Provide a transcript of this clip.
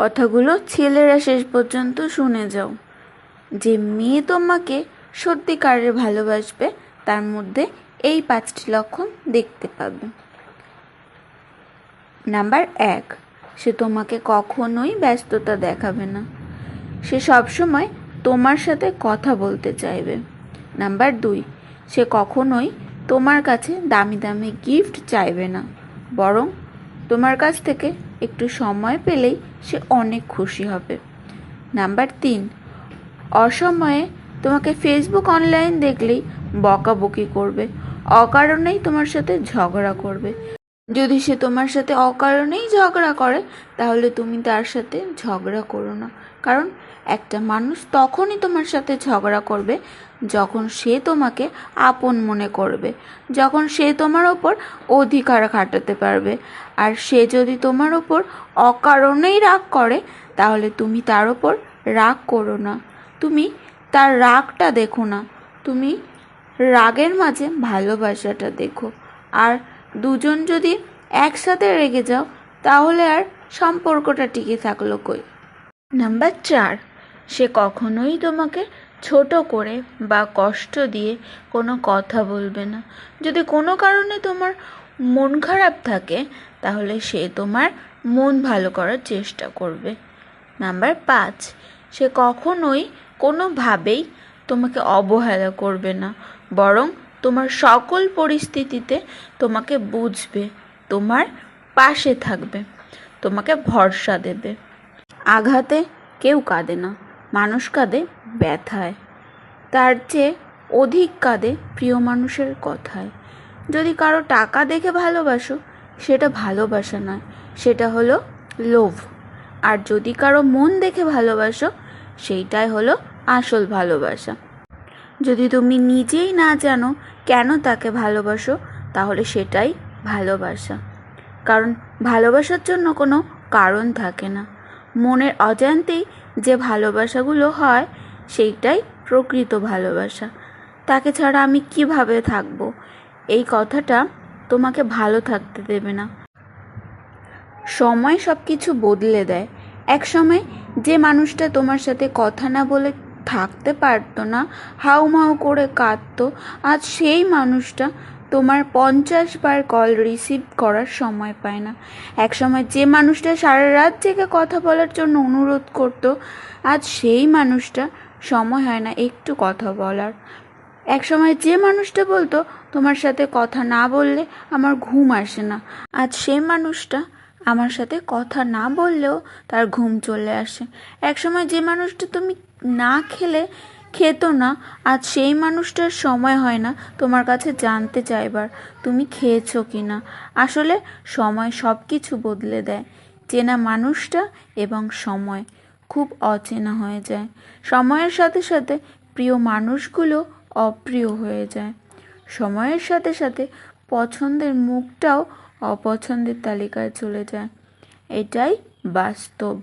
কথাগুলো ছেলেরা শেষ পর্যন্ত শুনে যাও। যে মেয়ে তোমাকে সত্যিকারের ভালোবাসবে, তার মধ্যে এই পাঁচটি লক্ষণ দেখতে পাবে। নাম্বার এক, সে তোমাকে কখনোই ব্যস্ততা দেখাবে না। সে সবসময় তোমার সাথে কথা বলতে চাইবে। নাম্বার দুই, সে কখনোই তোমার কাছে দামি দামি গিফট চাইবে না, বরং তোমার কাছ থেকে একটু সময় পেলেই সে অনেক খুশি হবে। নাম্বার তিন, অসময়ে তোমাকে ফেসবুক অনলাইন দেখলেই বকাবকি করবে, অকারণেই তোমার সাথে ঝগড়া করবে। যদি সে তোমার সাথে অকারণেই ঝগড়া করে, তাহলে তুমি তার সাথে ঝগড়া করো না। কারণ একটা মানুষ তখনই তোমার সাথে ঝগড়া করবে যখন সে তোমাকে আপন মনে করবে, যখন সে তোমার ওপর অধিকার খাটাতে পারবে। আর সে যদি তোমার ওপর অকারণেই রাগ করে, তাহলে তুমি তার ওপর রাগ করো না। তুমি তার রাগটা দেখো না। তুমি রাগের মাঝে ভালোবাসাটা দেখো। আর দুজন যদি একসাথে রেগে যাও, তাহলে আর সম্পর্কটা টিকে থাকল কই? নাম্বার চার, সে কখনোই তোমাকে ছোট করে বা কষ্ট দিয়ে কোনো কথা বলবে না। যদি কোনো কারণে তোমার মন খারাপ থাকে, তাহলে সে তোমার মন ভালো করার চেষ্টা করবে। নাম্বার পাঁচ, সে কখনোই কোনোভাবেই তোমাকে অবহেলা করবে না, বরং তোমার সকল পরিস্থিতিতে তোমাকে বুঝবে, তোমার পাশে থাকবে, তোমাকে ভরসা দেবে। আঘাতে কেউ কাঁদে না, মানুষ কাঁদে ব্যথায়। তার চেয়ে অধিক কাঁদে প্রিয় মানুষের কথায়। যদি কারও টাকা দেখে ভালোবাসো, সেটা ভালোবাসা নয়, সেটা হলো লোভ। আর যদি কারও মন দেখে ভালোবাসো, সেইটাই হলো আসল ভালোবাসা। যদি তুমি নিজেই না জানো কেন তাকে ভালোবাসো, তাহলে সেটাই ভালোবাসা। কারণ ভালোবাসার জন্য কোনো কারণ থাকে না। মনের অজান্তেই যে ভালোবাসাগুলো হয়, সেইটাই প্রকৃত ভালোবাসা। তাকে ছাড়া আমি কীভাবে থাকব? এই কথাটা তোমাকে ভালো থাকতে দেবে না। সময় সব কিছু বদলে দেয়। এক সময় যে মানুষটা তোমার সাথে কথা না বলে থাকতে পারতো না, হাউমাউ করে কাঁদতো, আজ সেই মানুষটা তোমার পঞ্চাশ বার কল রিসিভ করার সময় পায় না। এক সময় যে মানুষটা সারা রাত জেগে কথা বলার জন্য অনুরোধ করতো, আজ সেই মানুষটা সময় হয় না একটু কথা বলার। এক সময় যে মানুষটা বলতো, তোমার সাথে কথা না বললে আমার ঘুম আসে না। আজ সেই মানুষটা আমার সাথে কথা না বললেও তার ঘুম চলে আসে। এক সময় যে মানুষটা তুমি না খেলে খেত না, আজ সেই মানুষটার সময় হয় না তোমার কাছে জানতে চাইবার। তুমি খেয়েছো কি না? আসলে সময় সব কিছু বদলে দেয়। চেনা মানুষটা এবং সময় খুব অচেনা হয়ে যায়। সময়ের সাথে সাথে প্রিয় মানুষগুলো অপ্রিয় হয়ে যায়। সময়ের সাথে সাথে পছন্দের মুখটাও অপছন্দের তালিকায় চলে যায়। এটাই বাস্তব।